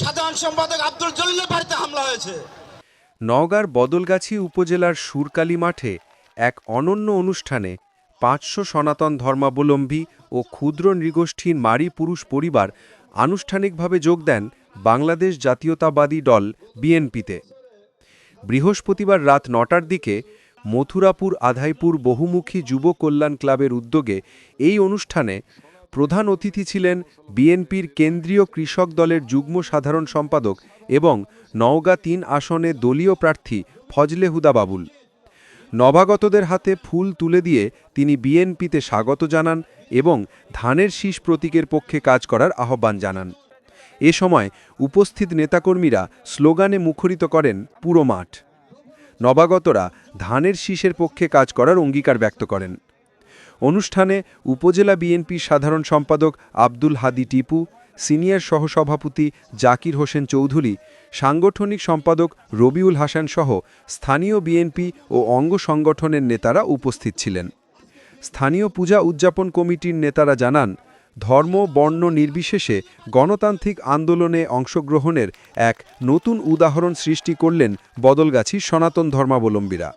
সাধারণ সম্পাদক আব্দুল জলিলের বাড়িতে হামলা হয়েছে। নওগাঁর বদলগাছি উপজেলার সুরকালী মাঠে এক অনন্য অনুষ্ঠানে পাঁচশো সনাতন ধর্মাবলম্বী ও ক্ষুদ্র নৃগোষ্ঠীর মারি পুরুষ পরিবার আনুষ্ঠানিকভাবে যোগ দেন বাংলাদেশ জাতীয়তাবাদী দল বিএনপিতে। বৃহস্পতিবার রাত নটার দিকে মথুরাপুর আধাইপুর বহুমুখী যুব কল্যাণ ক্লাবের উদ্যোগে এই অনুষ্ঠানে প্রধান অতিথি ছিলেন বিএনপির কেন্দ্রীয় কৃষক দলের যুগ্ম সাধারণ সম্পাদক এবং নওগাঁ তিন আসনে দলীয় প্রার্থী ফজলে হুদা বাবুল। নবাগতদের হাতে ফুল তুলে দিয়ে তিনি বিএনপিতে স্বাগত জানান এবং ধানের শীষ প্রতীকের পক্ষে কাজ করার আহ্বান জানান। এ সময় উপস্থিত নেতাকর্মীরা স্লোগানে মুখরিত করেন, পুরো মাঠ। নবাগতরা ধানের শীষের পক্ষে কাজ করার অঙ্গীকার ব্যক্ত করেন। অনুষ্ঠানে উপজেলা বিএনপির সাধারণ সম্পাদক আব্দুল হাদি টিপু, সিনিয়র সহসভাপতি জাকির হোসেন চৌধুরী, সাংগঠনিক সম্পাদক রবিউল হাসান সহ স্থানীয় বিএনপি ও অঙ্গ সংগঠনের নেতারা উপস্থিত ছিলেন। স্থানীয় পূজা উদযাপন কমিটির নেতারা জানান, ধর্ম, বর্ণ নির্বিশেষে গণতান্ত্রিক আন্দোলনে অংশগ্রহণের এক নতুন উদাহরণ সৃষ্টি করলেন বদলগাছি সনাতন ধর্মাবলম্বীরা।